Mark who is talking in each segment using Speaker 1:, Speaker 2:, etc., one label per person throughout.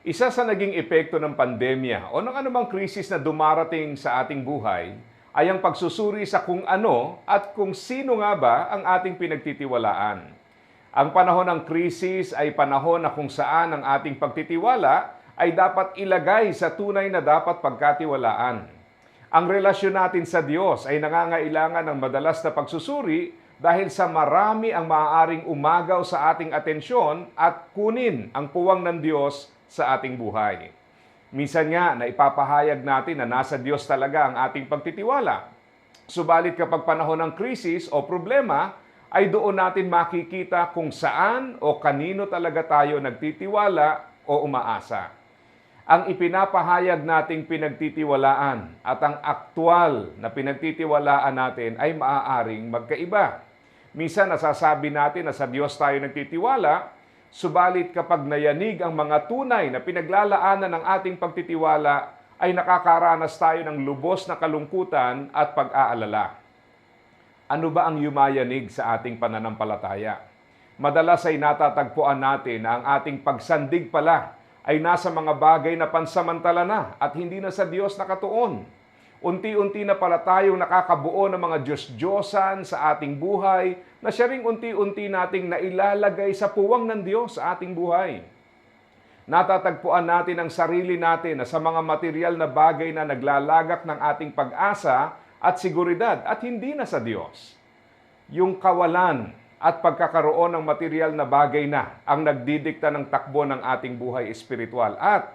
Speaker 1: Isa sa naging epekto ng pandemya o ng anumang krisis na dumarating sa ating buhay ay ang pagsusuri sa kung ano at kung sino nga ba ang ating pinagtitiwalaan. Ang panahon ng krisis ay panahon na kung saan ang ating pagtitiwala ay dapat ilagay sa tunay na dapat pagkatiwalaan. Ang relasyon natin sa Diyos ay nangangailangan ng madalas na pagsusuri dahil sa marami ang maaaring umagaw sa ating atensyon at kunin ang puwang ng Diyos sa ating buhay. Minsan nga na ipapahayag natin na nasa Diyos talaga ang ating pagtitiwala. Subalit kapag panahon ng krisis o problema, ay doon natin makikita kung saan o kanino talaga tayo nagtitiwala o umaasa. Ang ipinapahayag nating pinagtitiwalaan at ang aktwal na pinagtitiwalaan natin ay maaaring magkaiba. Minsan nasasabi natin na sa Diyos tayo nagtitiwala, subalit kapag nayanig ang mga tunay na pinaglalaanan ng ating pagtitiwala, ay nakakaranas tayo ng lubos na kalungkutan at pag-aalala. Ano ba ang yumayanig sa ating pananampalataya? Madalas ay natatagpuan natin na ang ating pagsandig pala ay nasa mga bagay na pansamantala na at hindi na sa Diyos nakatuon. Unti-unti na pala tayong nakakabuo ng mga Diyos-Diyosan sa ating buhay na siya ring unti-unti nating nailalagay sa puwang ng Diyos sa ating buhay. Natatagpuan natin ang sarili natin na sa mga material na bagay na naglalagak ng ating pag-asa at seguridad at hindi na sa Diyos. Yung kawalan at pagkakaroon ng material na bagay na ang nagdidikta ng takbo ng ating buhay espiritual at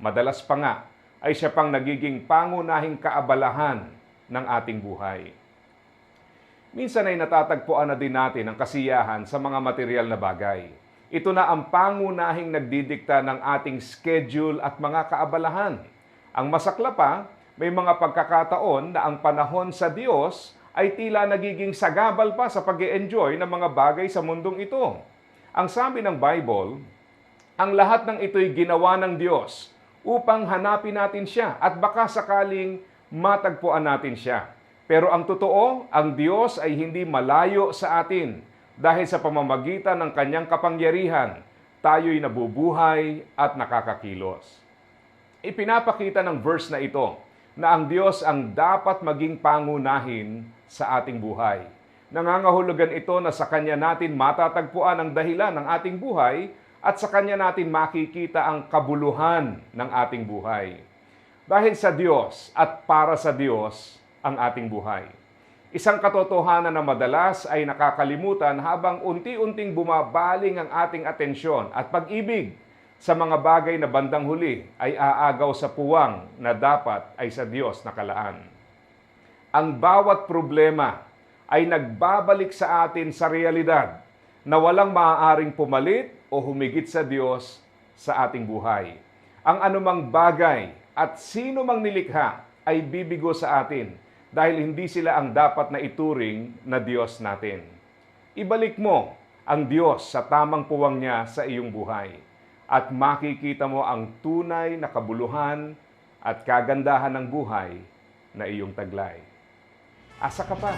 Speaker 1: madalas pa nga ay siya pang nagiging pangunahing kaabalahan ng ating buhay. Minsan ay natatagpuan na din natin ang kasiyahan sa mga material na bagay. Ito na ang pangunahing nagdidikta ng ating schedule at mga kaabalahan. Ang masakla pa, may mga pagkakataon na ang panahon sa Diyos ay tila nagiging sagabal pa sa pag enjoy ng mga bagay sa mundong ito. Ang sabi ng Bible, ang lahat ng ito'y ginawa ng Diyos upang hanapin natin siya at baka sakaling matagpuan natin siya. Pero ang totoo, ang Diyos ay hindi malayo sa atin dahil sa pamamagitan ng kanyang kapangyarihan, tayo'y nabubuhay at nakakakilos. Ipinapakita ng verse na ito na ang Diyos ang dapat maging pangunahin sa ating buhay. Nangangahulugan ito na sa Kanya natin matatagpuan ang dahilan ng ating buhay at sa Kanya natin makikita ang kabuluhan ng ating buhay. Dahil sa Diyos at para sa Diyos ang ating buhay. Isang katotohanan na madalas ay nakakalimutan habang unti-unting bumabaling ang ating atensyon at pag-ibig sa mga bagay na bandang huli ay aagaw sa puwang na dapat ay sa Diyos nakalaan. Ang bawat problema ay nagbabalik sa atin sa realidad na walang maaaring pumalit o humigit sa Diyos sa ating buhay. Ang anumang bagay at sino mang nilikha ay bibigo sa atin dahil hindi sila ang dapat na ituring na Diyos natin. Ibalik mo ang Diyos sa tamang puwang niya sa iyong buhay at makikita mo ang tunay na kabuluhan at kagandahan ng buhay na iyong taglay. Asa ka pa?